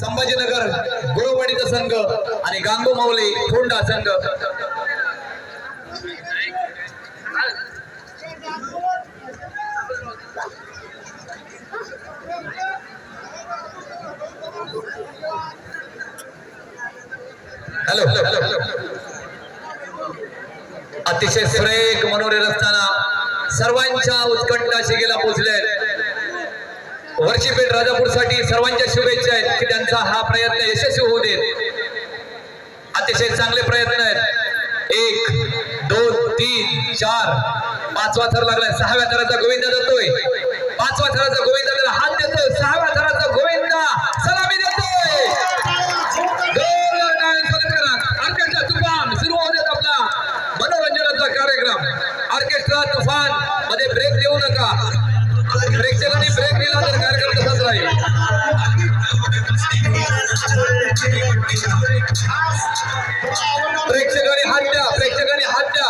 संभाजीनगर गुळवाडीचा संघ आणि गांगो माऊली फोंडा संघ. हॅलो. अतिशय सुरेख मनोरे असताना सर्वांच्या उत्कंठाशी गेला पोचले. वर्षीपेठ राजापूरसाठी सर्वांच्या शुभेच्छा आहेत की त्यांचा हा प्रयत्न यशस्वी होऊ देत अतिशय चांगले प्रयत्न आहेत. एक दोन तीन चार. पाचवा थर लागलाय. सहाव्या थराचा गोविंदा जातोय पाचवा थराचा गोविंदा त्याला हात देतोय. सहाव्या थराचा गोविंदा. सलामी देतोय. करा. ऑर्केस्ट्रा तुफान सुरू होऊ देत आपला मनोरंजनाचा कार्यक्रम. ऑर्केस्ट्रा तुफानमध्ये ब्रेक देऊ नका. प्रेक्षकांनी हात द्या प्रेक्षकांनी हात द्या